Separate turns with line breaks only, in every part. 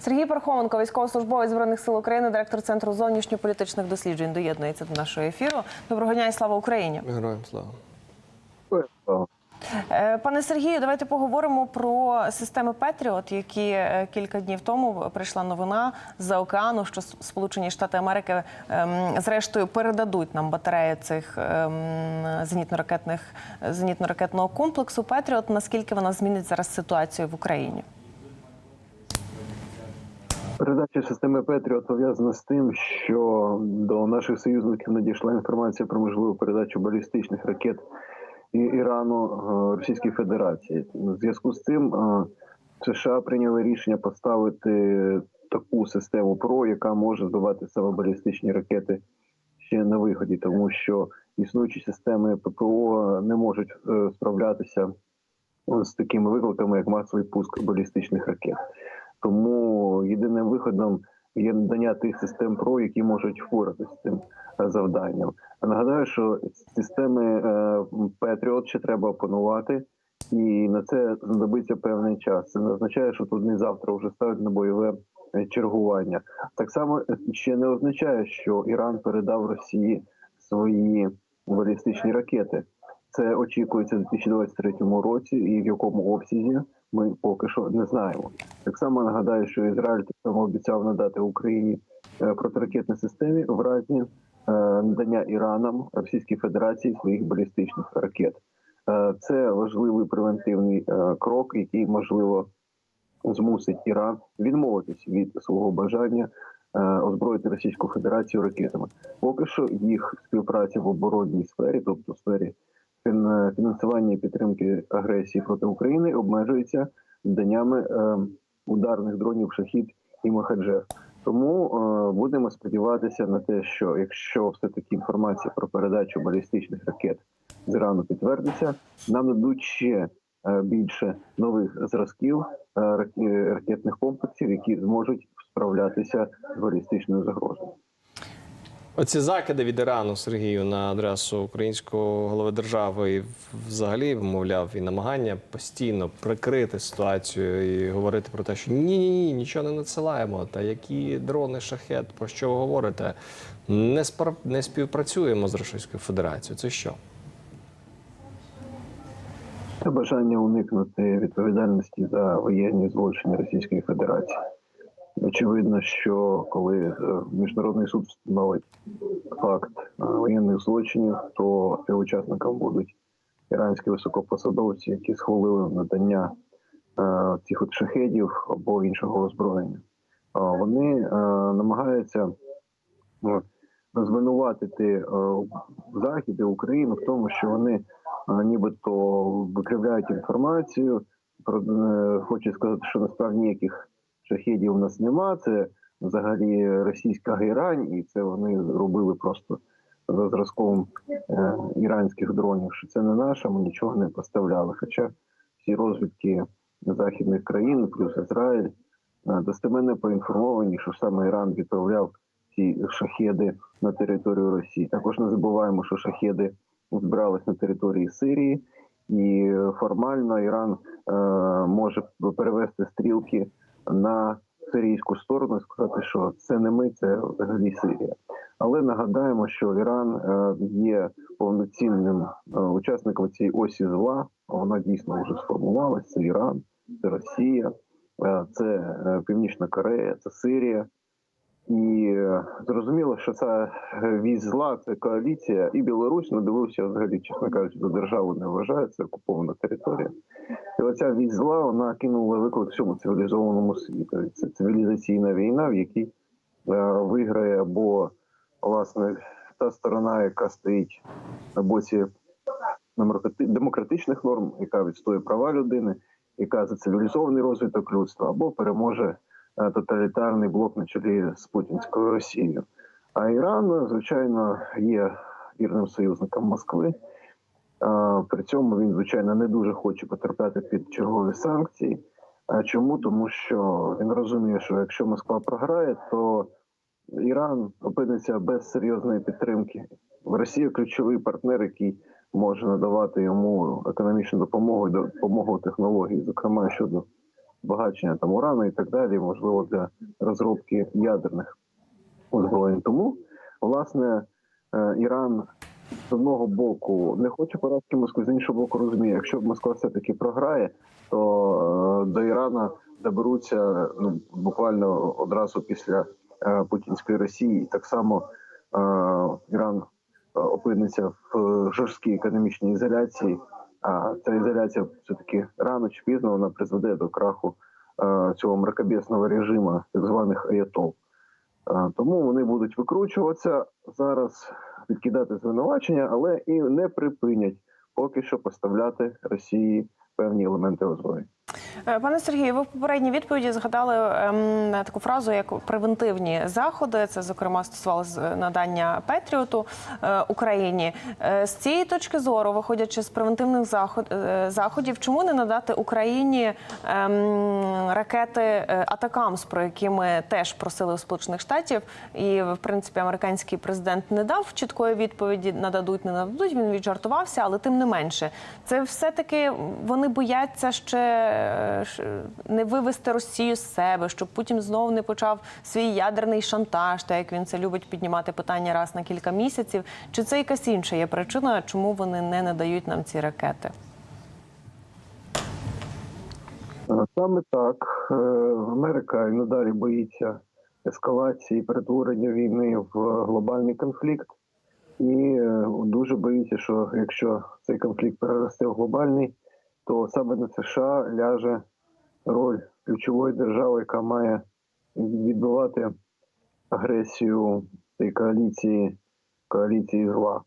Сергій Пархоменко, військовослужбовець збройних сил України, директор центру зовнішньополітичних досліджень, доєднується до нашого ефіру. Доброго дня і слава Україні.
Героям слава.
Е, Пане Сергію, давайте поговоримо про системи Петріот, які е, кілька днів тому прийшла новина з океану, що Сполучені Штати Америки ем, зрештою передадуть нам батареї цих ем, зенітно-ракетних зенітно-ракетного комплексу Петріот. Наскільки вона змінить зараз ситуацію в Україні?
Передача системи Петріот пов'язана з тим, що до наших союзників надійшла інформація про можливу передачу балістичних ракет і- Ірану е, Російській Федерації. В зв'язку з цим е, США прийняли рішення поставити таку систему ПРО, яка може збивати саме балістичні ракети ще на виході, тому що існуючі системи ППО не можуть е, справлятися з такими викликами, як масовий пуск балістичних ракет. Тому єдиним виходом є надання тих систем ПРО, які можуть впоратися з цим е, завданням. Нагадаю, що системи Петріот ще треба опанувати, і на це знадобиться певний час. Це не означає, що тут не завтра вже ставить на бойове е, чергування. Так само е, ще не означає, що Іран передав Росії свої балістичні ракети. Це очікується у 2023 році, і в якому обсязі ми поки що не знаємо. Так само нагадаю, що Ізраїль так само обіцяв надати Україні е, протиракетні системи в разі е, надання Іраном Російській Федерації своїх балістичних ракет. Е, Це важливий превентивний крок, який можливо змусить Іран відмовитись від свого бажання озброїти Російську Федерацію ракетами. Поки що їх співпраця в оборонній сфері, тобто в сфері фінансування підтримки агресії проти України, обмежується наданнями е, ударних дронів шахід і Махаджер. Тому е, будемо сподіватися на те, що якщо все таки інформація про передачу балістичних ракет з Ірану підтвердиться, нам дадуть ще е, більше нових зразків ракетних комплексів, які зможуть справлятися з балістичною загрозою.
Оці закиди від Ірану Сергію на адресу українського голови держави і взагалі, мовляв, і намагання постійно прикрити ситуацію і говорити про те, що ні, ні, ні, нічого не надсилаємо. Та які дрони шахет, про що ви говорите? Не спар... не співпрацюємо з Російською Федерацією. Це що?
Це бажання уникнути відповідальності за воєнні злочини Російської Федерації. Очевидно, що коли е, міжнародний суд встановить факт е, воєнних злочинів, то співучасникам будуть іранські високопосадовці, які схвалили надання е, цих от шахедів або іншого озброєння. Вони намагаються звинуватити Захід і Україну в тому, що вони нібито викривляють інформацію. Про е, хочу сказати, що насправді ніяких шахедів у нас нема. Це взагалі російська герань, і це вони робили просто за зразком е, іранських дронів. Що це не наше, ми нічого не поставляли. Хоча всі розвідки західних країн, плюс Ізраїль, е, достеменно поінформовані, що саме Іран відправляв ці шахеди на територію Росії. Також не забуваємо, що шахеди збирались на території Сирії, і формально Іран е, може перевести стрілки на сирійську сторону сказати, що це не ми, це взагалі Сирія. Але нагадаємо, що Іран е, є повноцінним е, учасником цієї осі зла. Вона дійсно вже сформувалася. Це Іран, це Росія, е, це Північна Корея, це Сирія. І зрозуміло, що ця вісь зла, це коаліція, і Білорусь ну дивився взагалі, чесно кажучи, до держави не вважає, це окупована територія. Оця вісь зла вона кинула виклик всьому цивілізованому світу. Це цивілізаційна війна, в якій е, виграє або власне та сторона, яка стоїть на боці демократи- демократичних норм, яка відстоює права людини, яка за цивілізований розвиток людства, або переможе е, тоталітарний блок на чолі з путінською Росією. А Іран, звичайно, є вірним союзником Москви. При цьому він, звичайно, не дуже хоче потрапляти під чергові санкції. Чому? Тому що він розуміє, що якщо Москва програє, то Іран опиниться без серйозної підтримки. Росія ключовий партнер, який може надавати йому економічну допомогу і допомогу технології, зокрема щодо збагачення там урану і так далі, можливо, для розробки ядерних озброєнь. Тому, власне, е, Іран з одного боку не хоче поразки Москви, з іншого боку, розуміє, якщо Москва все-таки програє, то е, до Ірана доберуться ну, буквально одразу після е, путінської Росії. Так само е, Іран опиниться в жорсткій економічній ізоляції. А ця ізоляція все-таки рано чи пізно вона призведе до краху цього мракобесного режиму, так званих аятол. Тому вони будуть викручуватися зараз, відкидати звинувачення, але і не припинять поки що поставляти Росії певні елементи озброєння.
Е, Пане Сергію, ви в попередній відповіді згадали ем, таку фразу, як превентивні заходи. Це зокрема стосувалося надання Петріоту е, Україні. Е, з цієї точки зору, виходячи з превентивних заход, е, заходів, чому не надати Україні ем, ракети е, Атакамс, про які ми теж просили у Сполучених Штатів, і в принципі американський президент не дав чіткої відповіді, нададуть, не нададуть. Він віджартувався, але тим не менше, це все таки вони бояться ще е, не вивести Росію з себе, щоб Путін знову не почав свій ядерний шантаж, так як він це любить піднімати питання раз на кілька місяців. Чи це якась інша є причина, чому вони не надають нам ці ракети?
Е, Саме так Е, Америка і надалі боїться ескалації, перетворення війни в глобальний конфлікт, і е, дуже боїться, що якщо цей конфлікт переросте в глобальний, то саме на США ляже роль ключової держави, яка має відбивати агресію цієї коаліції, коаліції зла.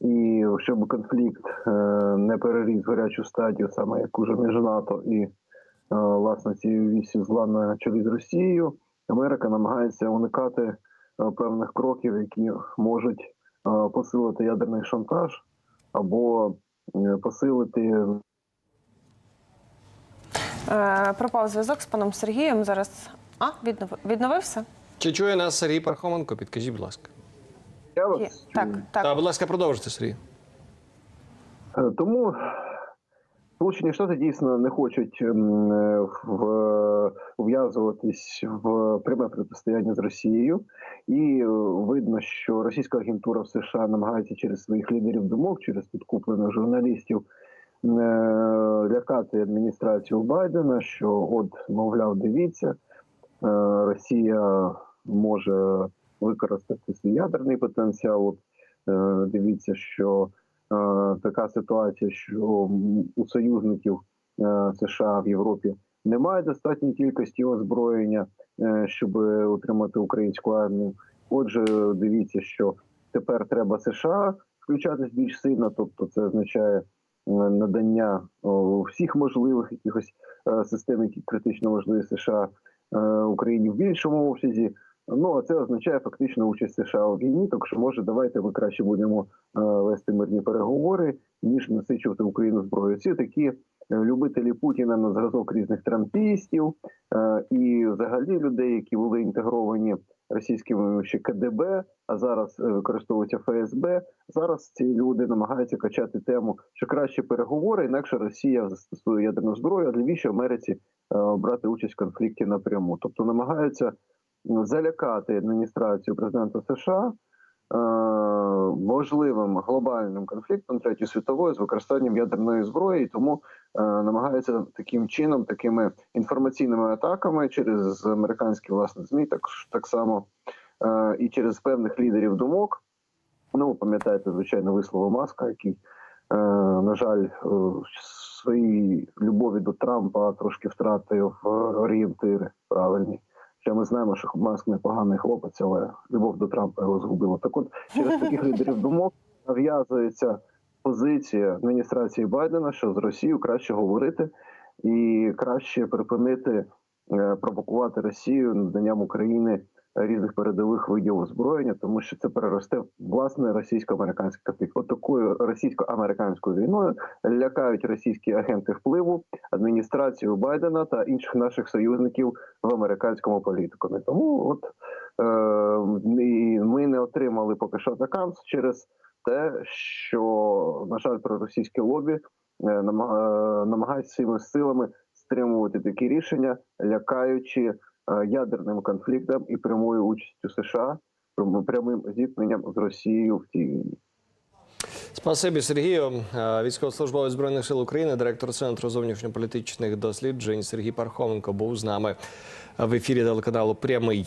І щоб конфлікт е, не переріс гарячу стадію, саме як уже між НАТО і е, власне цією вісі зла на чолі з Росією, Америка намагається уникати е, певних кроків, які можуть посилити ядерний шантаж або посилити
Е, пропав зв'язок з паном Сергієм. Зараз а віднов... відновився?
Чи чує нас Сергій Пархоменко? Підкажіть, будь ласка.
Я вас
Є.
чую.
Так, так.
Та, будь ласка, продовжуйте, Сергій.
Е, Тому Сполучені Штати дійсно не хочуть ем, е, в- вв'язуватись в пряме протистояння з Росією, і е, видно, що російська агентура в США намагається через своїх лідерів думок, через підкуплених журналістів лякати адміністрацію Байдена, що от, мовляв, дивіться, е, Росія може використати свій ядерний потенціал. От, е, дивіться, що е, така ситуація, що у союзників е, США в Європі немає достатньої кількості озброєння, е, щоб утримати українську армію. Отже, дивіться, що тепер треба США включатись більш сильно, тобто це означає е, надання всіх можливих якихось е, систем, які критично важливі США е, Україні в більшому обсязі. Ну а це означає фактично участь США у війні. Так що може, давайте ми краще будемо е, вести мирні переговори, ніж насичувати Україну зброєю. Ці такі любителі Путіна на зразок різних трампістів і взагалі людей, які були інтегровані російським ще КДБ, а зараз е, використовується ФСБ. Зараз ці люди намагаються качати тему, що краще переговори, інакше Росія застосує ядерну зброю. А навіщо Америці е, брати участь в конфлікті напряму? Тобто намагаються залякати адміністрацію президента США можливим глобальним конфліктом третьої світової з використанням ядерної зброї, тому е, намагаються таким чином, такими інформаційними атаками через американські власне змі, так так само е, і через певних лідерів думок. Ну, пам'ятаєте, звичайно, вислови маска, який, е, на жаль, е, свої любові до Трампа трошки втратив е, орієнтири правильні. Хоча ми знаємо, що Маск непоганий хлопець, але любов до Трампа його згубила. Так от через таких лідерів думок нав'язується позиція адміністрації Байдена, що з Росією краще говорити і краще припинити е, провокувати Росію наданням України різних передових видів озброєння, тому що це переросте власне російсько-американський конфлікт. От російсько-американською війною лякають російські агенти впливу адміністрацію Байдена та інших наших союзників в американському політикумі. Тому от е, ми не отримали поки що атакамс через те, що на жаль, проросійське лобі е, е, своїми силами підтримувати такі рішення, лякаючи ядерним конфліктом і прямою участю США, прямим зіткненням з Росією в цій війні.
Спасибі, Сергію. Е, Військовослужбовець збройних сил України, директор центру зовнішньополітичних досліджень Сергій Пархоменко був з нами в ефірі телеканалу Прямий.